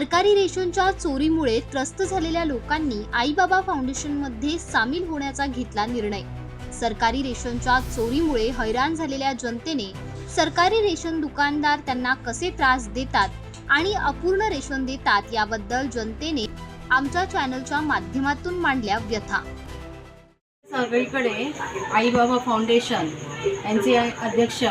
सरकारी रेशनच्या चोरीमुळे त्रस्त झालेल्या लोकांनी आईबाबा फाउंडेशनमध्ये सामील होण्याचा घेतला निर्णय. सरकारी रेशनच्या चोरीमुळे हैराण झालेल्या जनतेने सरकारी रेशन दुकानदार त्यांना कसे त्रास देतात आणि अपूर्ण रेशन देतात याबद्दल जनतेने आमच्या चॅनलच्या माध्यमातून मांडल्या व्यथा. सगळीकडे आईबाबा फाउंडेशन यांचे अध्यक्ष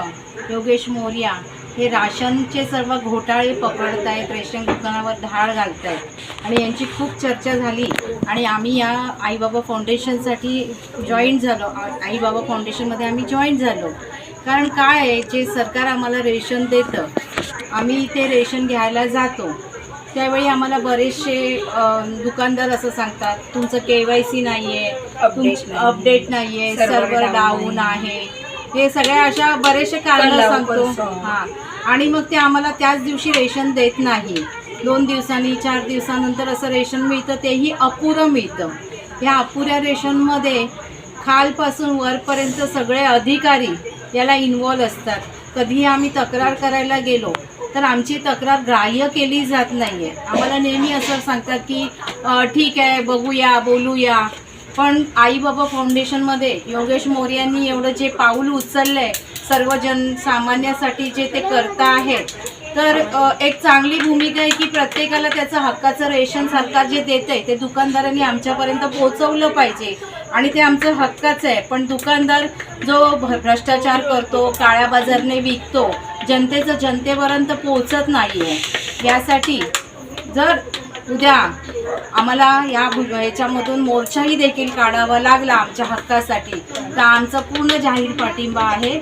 योगेश मोर्या हे राशनचे सर्व घोटाळे पकडत आहेत रेशन दुकानावर धाड घालत आहेत. आणि यांची खूप चर्चा झाली. आणि आम्ही या आईबाबा फाउंडेशनसाठी जॉईंट झालो. आईबाबा फाउंडेशनमध्ये आम्ही जॉईंट झालो. कारण काय आहे जे सरकार आम्हाला रेशन देतं आम्ही ते रेशन घ्यायला जातो. त्यावेळी आम्हाला बरेचसे दुकानदार असं सांगतात तुमचं के वाय सी नाही आहे अपडेट नाही. आहे सर्व्हर डाऊन आहे. हे सगळ्या अशा बरेचसे कारण सांगतो. हां. आणि मग ते आम्हाला त्याच दिवशी रेशन देत नाही. दोन दिवसांनी चार दिवसानंतर असं रेशन मिळतं तेही अपुरं मिळतं. ह्या अपुऱ्या रेशनमध्ये खालपासून वरपर्यंत सगळे अधिकारी याला इन्वॉल्व असतात. कधीही आम्ही तक्रार करायला गेलो तर आमची तक्रार ग्राह्य केली जात नाही आहे आम्हाला नेहमी असं सांगतात की ठीक आहे बघूया बोलूया. पण आईबाबा फाउंडेशनमध्ये योगेश मोर्यांनी एवढं जे पाऊल उचललं आहे सर्व जनसामान्यासाठी जे ते करता आहेत तर एक चांगली भूमिका आहे की प्रत्येकाला त्याचं हक्काचं रेशन सरकार जे देतं आहे ते दुकानदारांनी आमच्यापर्यंत पोहोचवलं पाहिजे. आणि ते आमचं हक्काचं आहे. पण दुकानदार जो भ्रष्टाचार करतो काळ्या बाजारने विकतो जनतेचं जनतेपर्यंत पोहोचत नाही आहे यासाठी जर उद्या आम्हाला या ह्याच्यामधून मोर्चाही देखील काढावा लागला आमच्या हक्कासाठी. तर आमचा पूर्ण जाहीर पाठिंबा आहे.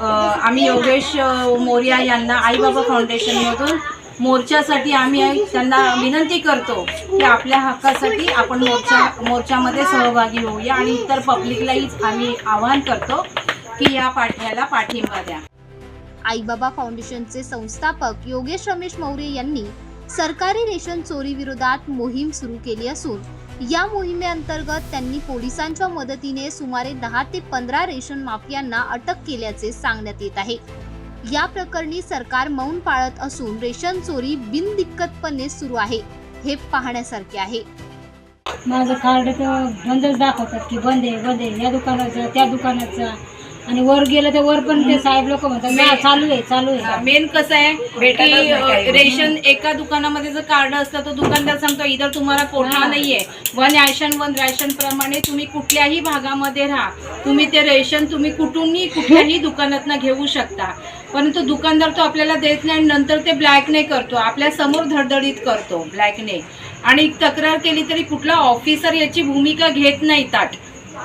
आम्ही योगेश मोर्या यांना आईबाबा फाउंडेशनमधून मोर्चासाठी आम्ही त्यांना विनंती करतो की आपल्या हक्कासाठी आपण मोर्चा मोर्चामध्ये सहभागी होऊया आणि इतर पब्लिकलाही आम्ही आवाहन करतो की या पाठ्याला पाठिंबा द्या. आईबाबा फाउंडेशनचे संस्थापक योगेश रमेश मौर्य यांनी सरकारी रेशन चोरी विरोधात मोहीम सुरू केली असून या मोहिमेअंतर्गत त्यांनी पोलिसांच्या मदतीने सुमारे दहा ते पंधरा रेशन माफियांना अटक केल्याचे सांगण्यात येत आहे. या प्रकरणी सरकार मौन पाळत असून रेशन चोरी बिनदिक्कतपणे सुरू आहे हे पाहण्यासारखे आहे. माझं कार्ड तर बंदच दाखवतात की बंद आहे बंद आहे. या दुकानाचं त्या दुकानाचं आणि वर गेलं तर वर पण ते साहेब लोक म्हणतात "ना, चालू आहे चालू आहे. मेन कसं आहे की रेशन एका दुकानामध्ये जर कार्ड असतं तर दुकानदार सांगतो इतर तुम्हाला कोठा हा. नाहीये. वन ॲशन वन रॅशन प्रमाणे तुम्ही कुठल्याही भागामध्ये राहा. तुम्ही ते रेशन तुम्ही कुठूनही कुठल्याही दुकानातनं घेऊ शकता. परंतु दुकानदार तो आपल्याला देत नाही आणि नंतर ते ब्लॅकने करतो. आपल्यासमोर धडधडीत करतो ब्लॅकने आणि तक्रार केली तरी कुठला ऑफिसर याची भूमिका घेत नाही ताट.